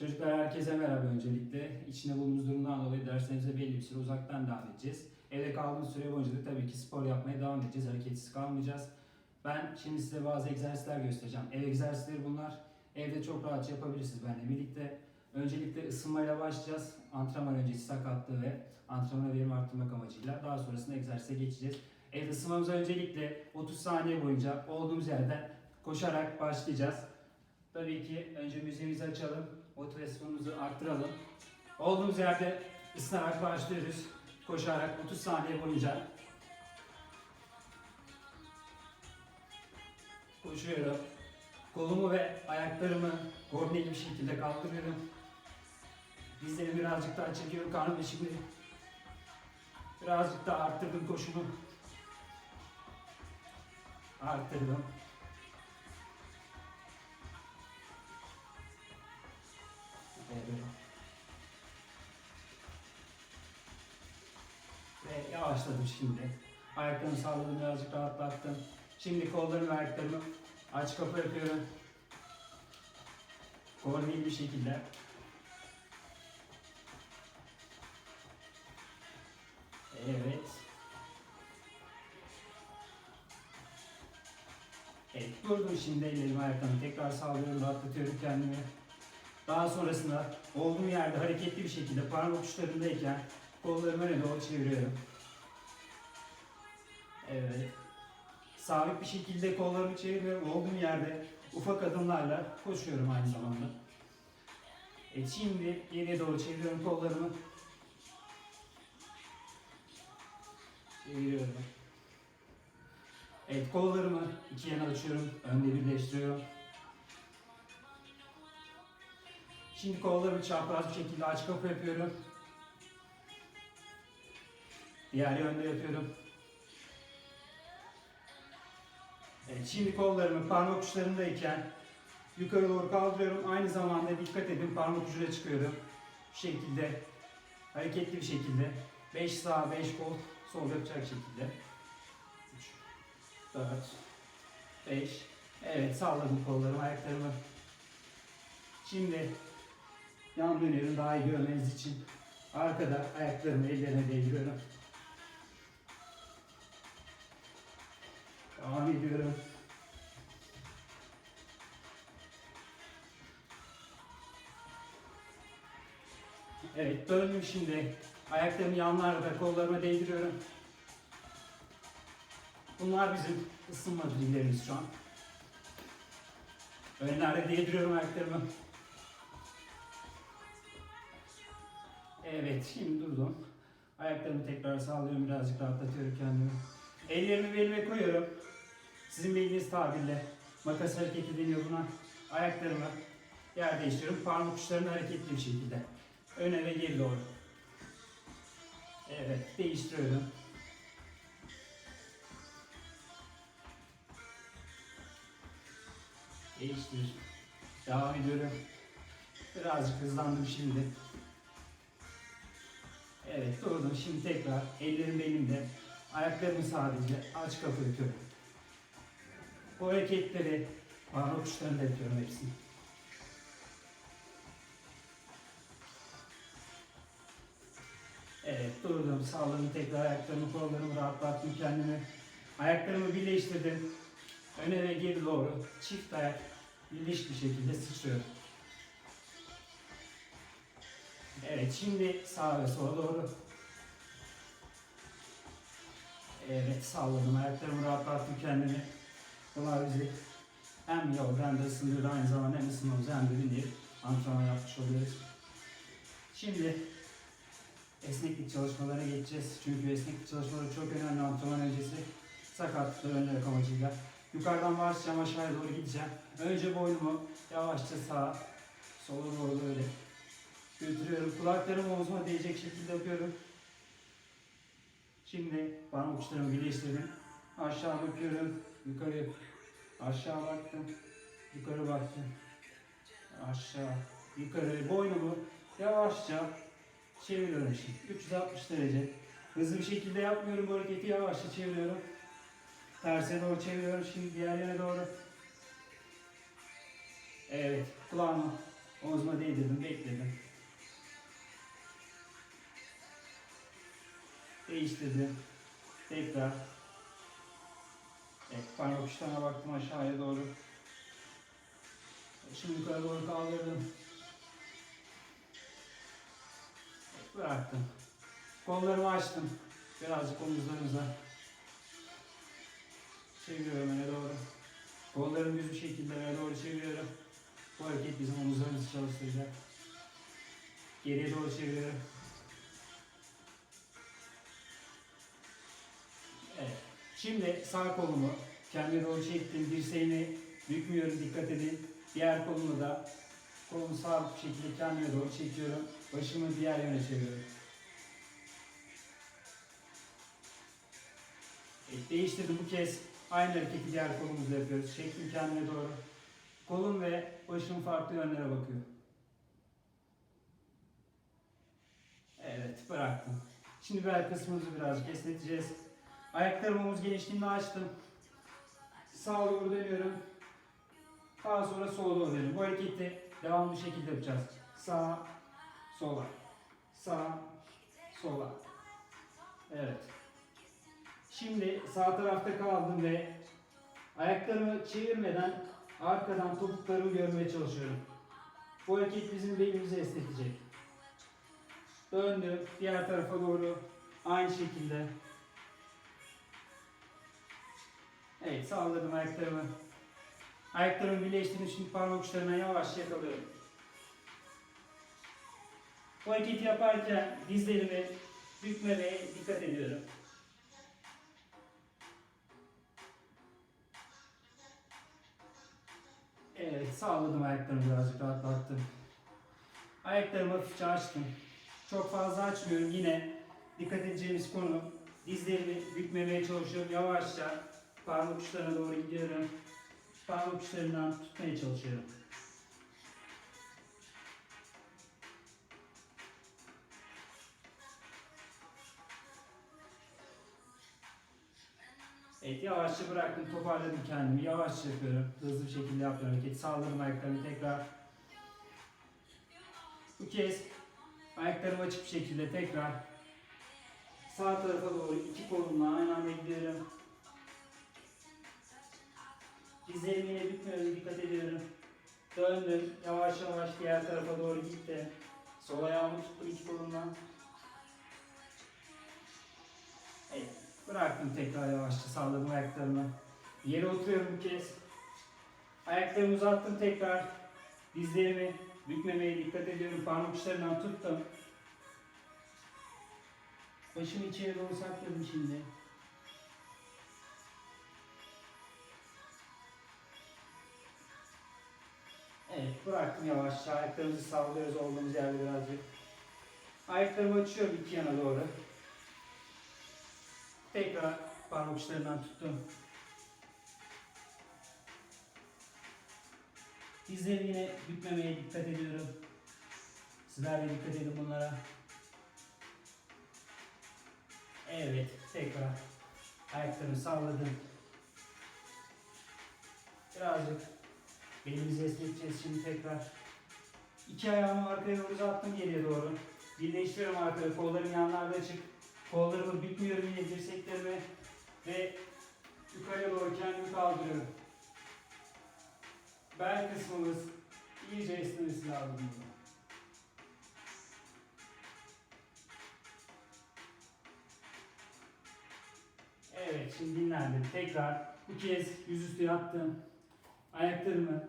Çocuklar herkese merhaba öncelikle. İçinde bulunduğumuz durumdan dolayı derslerimize belli bir süre uzaktan devam edeceğiz. Evde kaldığımız süre boyunca da tabii ki spor yapmaya devam edeceğiz. Hareketsiz kalmayacağız. Ben şimdi size bazı egzersizler göstereceğim. Ev egzersizleri bunlar. Evde çok rahatça yapabilirsiniz benimle birlikte. Öncelikle ısınmayla başlayacağız. Antrenman öncesi sakatlığı ve antrenmana verim arttırmak amacıyla. Daha sonrasında egzersize geçeceğiz. Evde ısınmamıza öncelikle 30 saniye boyunca olduğumuz yerden koşarak başlayacağız. Tabii ki önce müziğimizi açalım, motivasyonumuzu arttıralım. Olduğumuz yerde ısınarak başlıyoruz. Koşarak 30 saniye boyunca. Koşuyorum. Kolumu ve ayaklarımı koordineli bir şekilde kaldırıyorum. Dizlerimi birazcık daha çekiyorum. Karnımı şimdi birazcık daha arttırdım koşumu. Arttırdım. Ve yavaşladım şimdi. Ayaklarımı salladım, birazcık rahatlattım. Şimdi kollarımı ve ayaklarımı aç kapı yapıyorum. Koordineli bir şekilde. Evet. Evet, durdum şimdi ellerimi ayaklarımı tekrar sallıyorum, rahatlatıyorum kendimi. Daha sonrasında olduğum yerde hareketli bir şekilde parmak uçlarındayken kollarımı öne doğru çeviriyorum. Evet. Sabit bir şekilde kollarımı çeviriyorum. Olduğum yerde ufak adımlarla koşuyorum aynı zamanda. Evet şimdi geriye doğru çeviriyorum kollarımı. Çeviriyorum. Evet kollarımı iki yana açıyorum. Önde birleştiriyorum. Şimdi kollarımı çapraz bir şekilde aç kapı yapıyorum. Diğer yönde yapıyorum. Şimdi kollarımı parmak uçlarındayken yukarı doğru kaldırıyorum. Aynı zamanda dikkat edin parmak ucuna çıkıyorum. Bu şekilde hareketli bir şekilde 5 sağ 5 kol sol yapacak şekilde. 3 4 5 Evet salladım kollarımı ayaklarımı. Şimdi yan dönüyorum daha iyi görmeniz için. Arkada ayaklarımı ellerine değdiriyorum. Devam ediyorum. Evet döndüm şimdi. Ayaklarımı yanlarda kollarıma değdiriyorum. Bunlar bizim ısınma dillerimiz şu an. Önlerde değdiriyorum ayaklarımı. Evet, şimdi durdum. Ayaklarımı tekrar sağlıyorum, birazcık rahatlatıyorum kendimi. Ellerimi belime koyuyorum. Sizin bildiğiniz tabirle makas hareketi deniyor buna. Ayaklarımı yer değiştiriyorum. Parmak uçlarını hareketli bir şekilde. Öne ve geri doğru. Evet, değiştiriyorum. Değiştir. Devam ediyorum. Birazcık hızlandım şimdi. Evet durdum. Şimdi tekrar ellerim elimde. Ayaklarımı sadece aç kapı yapıyorum. Bu hareketleri parmak uçlarında yapıyorum hepsini. Evet durdum. Salladım tekrar ayaklarımı, kollarımı rahatlattım kendimi. Ayaklarımı birleştirdim. Öne ve geri doğru çift ayak birleşik bir şekilde sıçrıyorum. Evet şimdi sağa ve sola doğru. Evet salladım ayaklarımı rahatlattım kendimi. Bunlar bizi hem yordu hem de aynı zamanda hem ısınmamızı hem de bir antrenman yapmış oluyoruz. Şimdi esneklik çalışmalarına geçeceğiz. Çünkü esneklik çalışmaları çok önemli antrenman öncesi. Sakatlıkları önlemek amacıyla. Yukarıdan başlayacağım aşağıya doğru gideceğim. Önce boynumu yavaşça sağa, sola doğru böyle götürüyorum. Kulaklarımı omzuma değecek şekilde yapıyorum. Şimdi parmak uçlarımı birleştirdim. Aşağı bakıyorum. Yukarı aşağı baktım. Yukarı baktım. Aşağı yukarı boynumu yavaşça çeviriyorum şimdi. 360 derece. Hızlı bir şekilde yapmıyorum bu hareketi yavaşça çeviriyorum. Terse doğru çeviriyorum şimdi diğer yöne doğru. Evet kulağımı Omzuma değdirdim, bekledim. Değiştirdim. Tekrar. Evet, parmak uçlarına baktım aşağıya doğru. Şimdi yukarı doğru kaldırdım. Bıraktım. Kollarımı açtım. Birazcık omuzlarımıza. Çeviriyorum öne doğru. Kollarımı düz bir şekilde öne doğru çeviriyorum. Bu hareket bizim omuzlarımızı çalıştıracak. Geriye doğru çeviriyorum. Şimdi sağ kolumu kendime doğru çektim. Dirseğini bükmüyorum. Dikkat edin. Diğer kolumu da kolumu sağ şekilde kendime doğru çekiyorum. Başımı diğer yöne çeviriyorum. Evet, değiştirdim bu kez. Aynı hareketi diğer kolumuzla yapıyoruz. Çektim kendime doğru. Kolum ve başım farklı yönlere bakıyor. Evet, bıraktım. Şimdi bel kısmımızı birazcık esneteceğiz. Ayaklarımı omuz genişliğinde açtım. Sağa doğru dönüyorum. Daha sonra sola doğru dönüyorum. Bu hareketi devamlı şekilde yapacağız. Sağ, sola. Sağ, sola. Evet. Şimdi sağ tarafta kaldım ve ayaklarımı çevirmeden arkadan topuklarımı görmeye çalışıyorum. Bu hareket bizim belimizi esnetecek. Döndüm diğer tarafa doğru aynı şekilde. Evet salladım ayaklarımı. Ayaklarımı birleştirdim şimdi parmak uçlarına yavaşça yakalıyorum. Bu hareketi yaparken dizlerimi bükmemeye dikkat ediyorum. Evet, sağladım ayaklarımı birazcık rahatlattım. Ayaklarımı hafifçe açtım. Çok fazla açmıyorum yine. Dikkat edeceğimiz konu dizlerimi bükmemeye çalışıyorum. Yavaşça parmak uçlarına doğru gidiyorum. Parmak uçlarından tutmaya çalışıyorum. Evet yavaşça bıraktım, toparladım kendimi. Yavaşça yapıyorum. Hızlı bir şekilde yapıyorum hareketi. Sağlarım ayaklarımı tekrar. Bu kez ayaklarımı açık bir şekilde tekrar sağ tarafa doğru iki kolumla aynı anda gidiyorum. Dikkat ediyorum. Döndüm, yavaş yavaş diğer tarafa doğru gitti. Sol ayağımı tuttum iki kolumla. Evet, bıraktım tekrar yavaşça salladım ayaklarımı. Yere oturuyorum bir kez. Ayaklarımı uzattım tekrar. Dizlerimi bükmemeye dikkat ediyorum. Parmak uçlarından tuttum. Başımı içeri doğru sakladım şimdi. Evet, bıraktım yavaşça. Ayaklarımızı sallıyoruz olduğumuz yerde birazcık. Ayaklarımı açıyorum iki yana doğru. Tekrar parmak uçlarından tuttum. Dizlerimi yine bükmemeye dikkat ediyorum. Sizler de dikkat edin bunlara. Evet, tekrar ayaklarımı salladım. Birazcık belimizi esneteceğiz şimdi tekrar. İki ayağımı arkaya doğru uzattım geriye doğru. Birleştiriyorum arkada, kollarım yanlarda açık. Kollarımı bükmüyorum yine dirseklerimi ve yukarıya doğru kendimi kaldırıyorum. Bel kısmımız iyice esnemesi lazım. Evet, şimdi dinlendim. Tekrar bu kez yüzüstü yattım. Ayaklarımı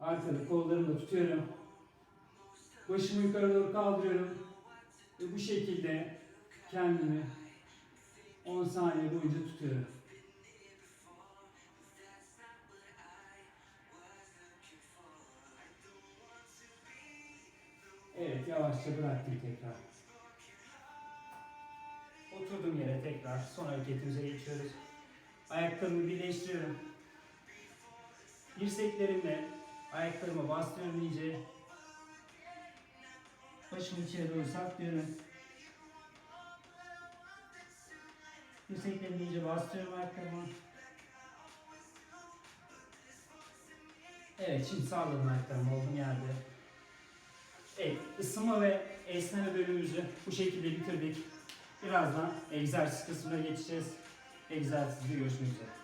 arkada, kollarımla tutuyorum. Başımı yukarı doğru kaldırıyorum. Ve bu şekilde kendimi 10 saniye boyunca tutuyorum. Evet, yavaşça bıraktım tekrar. Oturduğum yere tekrar son hareketimize geçiyoruz. Ayaklarımı birleştiriyorum. Dirseklerimle ayaklarıma bastırıyorum iyice. Başımı içeri doğru saklıyorum. Dirseklerimi iyice bastırıyorum ayaklarıma. Evet, şimdi sağladım ayaklarımı olduğum yerde. Evet, ısınma ve esneme bölümümüzü bu şekilde bitirdik. Birazdan egzersiz kısmına geçeceğiz. Egzersizde görüşmek üzere.